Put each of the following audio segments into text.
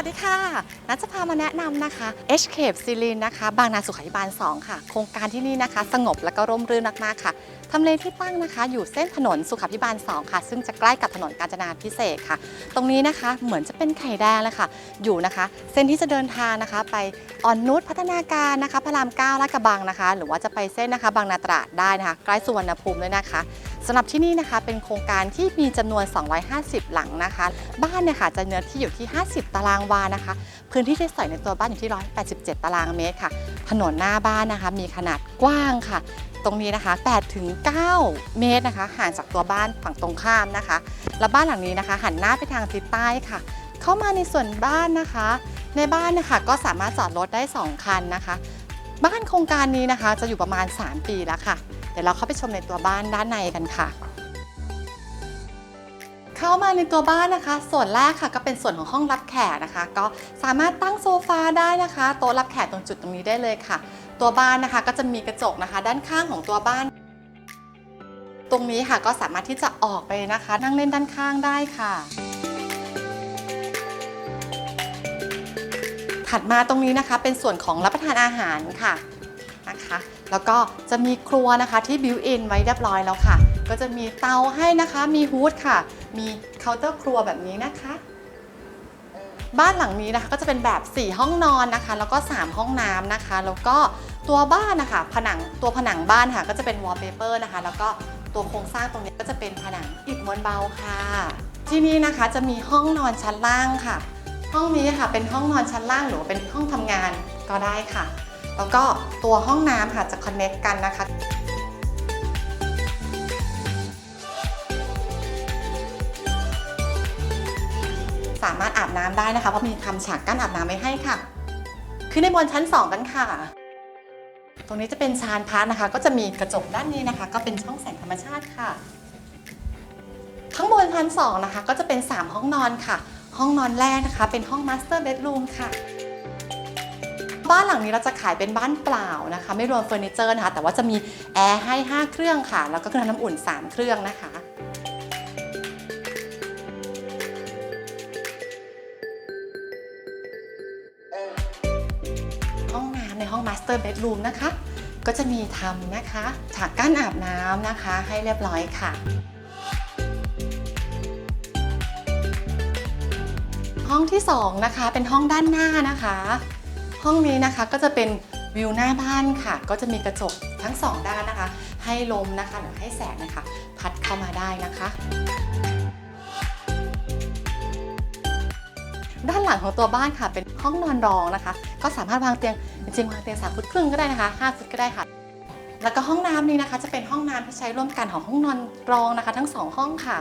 วัสดีค่ะ นัทจะพามาแนะนำนะคะ H c a p e ซีลินนะคะ บางนาสุขาภิบาล 2 ค่ะ โครงการที่นี่นะคะ สงบและก็ร่มรื่นมากๆค่ะทำเลที่ตั้งนะคะ อยู่เส้นถนนสุขาภิบาล 2 ค่ะ ซึ่งจะใกล้กับถนนกาญจนาพิเศษกค่ะ ตรงนี้นะคะเหมือนจะเป็นไข่แดงเลยค่ะ อยู่นะคะ เส้นที่จะเดินทางนะคะ ไปอ่อนนุชพัฒนาการนะคะพระราม9ลาดกระบังนะคะ หรือว่าจะไปเส้นนะคะ บางนาตราดได้นะคะ ใกล้สุวรรณภูมิด้วยนะคะ สำหรับที่นี่นะคะเป็นโครงการที่มีจำนวน 250 หลังนะคะ บ้านเนี่ยค่ะจะเนื้อที่อยู่ที่ 50 ตารางวานะคะ พื้นที่ที่ใส่ในตัวบ้านอยู่ที่ 187 ตารางเมตรค่ะ ถนนหน้าบ้านนะคะ มีขนาดกว้างค่ะ ตรงนี้นะคะ8ถึง9เมตรนะคะ ห่างจากตัวบ้านฝั่งตรงข้ามนะคะ แล้วบ้านหลังนี้นะคะ หันหน้าไปทางทิศใต้ค่ะ เข้ามาในส่วนบ้านนะคะ ในบ้านนะคะก็สามารถจอดรถได้ 2 คันนะคะ บ้านโครงการนี้นะคะ จะอยู่ประมาณ 3 ปีแล้วค่ะ เดี๋ยวเราเข้าไปชมในตัวบ้านด้านในกันค่ะ เข้ามาในตัวบ้านนะคะ ส่วนแรกค่ะก็เป็นส่วนของห้องรับแขกนะคะ ก็สามารถตั้งโซฟาได้นะคะโต๊ะรับแขกตรงจุดตรงนี้ได้เลยค่ะ ตัวบ้านนะคะก็จะมีกระจกนะคะ ด้านข้างของตัวบ้าน ตรงนี้ค่ะก็สามารถที่จะออกไปนะคะ นั่งเล่นด้านข้างได้ค่ะ ถัดมาตรงนี้นะคะ เป็นส่วนของรับประทานอาหารค่ะนะคะแล้วก็จะมีครัวนะคะที่บิวอินไว้เรียบร้อยแล้วค่ะ ก็จะมีเตาให้นะคะ มีฮูดค่ะ มีเคาน์เตอร์ครัวแบบนี้นะคะ บ้านหลังนี้นะคะก็จะเป็นแบบ 4 ห้องนอนนะคะ แล้วก็ 3 ห้องน้ำนะคะ แล้วก็ตัวบ้านนะคะผนังตัวผนังบ้านค่ะ ก็จะเป็นวอลเปเปอร์นะคะ แล้วก็ตัวโครงสร้างตรงนี้ก็จะเป็นผนังอิฐมวนเบาค่ะ ที่นี่นะคะจะมีห้องนอนชั้นล่างค่ะ ห้องนี้ค่ะเป็นห้องนอนชั้นล่างหรือเป็นห้องทำงานก็ได้ค่ะ แล้วก็ตัวห้องน้ำค่ะจะคอนเน c t กันนะคะสามารถอาบน้ำได้นะคะเพราะมีทำฉากกั้นอาบน้ำไว้ให้ค่ะ ขึ้นในบนชั้น 2 กันค่ะ ตรงนี้จะเป็นชานพักนะคะ ก็จะมีกระจกด้านนี้นะคะ ก็เป็นช่องแสงธรรมชาติค่ะ ข้างบนชั้น2นะคะ ก็จะเป็น 3 ห้องนอนค่ะ ห้องนอนแรกนะคะ เป็นห้องมาสเตอร์เบดรูมค่ะบ้านหลังนี้เราจะขายเป็นบ้านเปล่านะคะ ไม่รวมเฟอร์นิเจอร์นะคะแต่ว่าจะมีแอร์ให้ 5 เครื่องค่ะ แล้วก็เครื่องน้ำอุ่น 3 เครื่องนะคะห้องน้ำในห้องมาสเตอร์เบดรูมนะคะ ก็จะมีทำนะคะฉากกั้นอาบน้ำนะคะให้เรียบร้อยค่ะ องที่2นะคะเป็นห้องด้านหน้านะคะ ห้องนี้นะคะก็จะเป็นวิวหน้าบ้านค่ะ ก็จะมีกระจกทั้ง 2 ด้านนะคะ ให้ลมนะคะหรือให้แสงนะคะ พัดเข้ามาได้นะคะด้านหลังของตัวบ้านค่ะ เป็นห้องนอนรองนะคะ ก็สามารถวางเตียงจริงวางเตียง3ฟุตครึ่งก็ได้นะคะ5ฟุตก็ได้ค่ะ แล้วก็ห้องน้ำนี้นะคะ จะเป็นห้องน้ำที่ใช้ร่วมกันของห้องนอนรองนะคะ ทั้งสองห้องค่ะ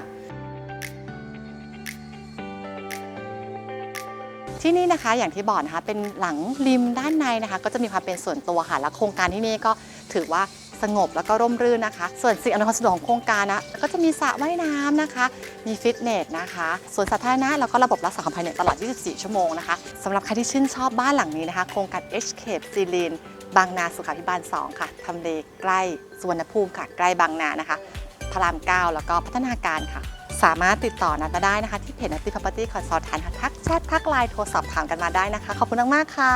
ที่นี่นะคะอย่างที่บอกนะคะเป็นหลังริมด้านในนะคะ ก็จะมีความเป็นส่วนตัวค่ะและโครงการที่นี่ก็ถือว่าสงบแล้วก็ร่มรื่นนะคะ ส่วนสิ่งอำนวยความสะดวกของโครงการนะก็จะมีสระว่ายน้ำนะคะ มีฟิตเนสนะคะส่วนสาธารณะแล้วก็ระบบรักษาความปลอดภัยเนี่ยตลอด 24 ชั่วโมงนะคะสำหรับใครที่ชื่นชอบบ้านหลังนี้นะคะ โครงการ H c a p e ซีลีนบางนาสุขาภิบาล 2 ค่ะทำเลใกล้สุวรรณภูมิค่ะ ใกล้บางนานะคะ พระราม 9 แล้วก็พัฒนาการค่ะ สามารถติดต่อนัดมาได้นะคะ ที่เพจนัตติ Property Consult ค่ะทักแชททักไลน์โทรสอบถามกันมาได้นะคะ ขอบคุณมากๆค่ะ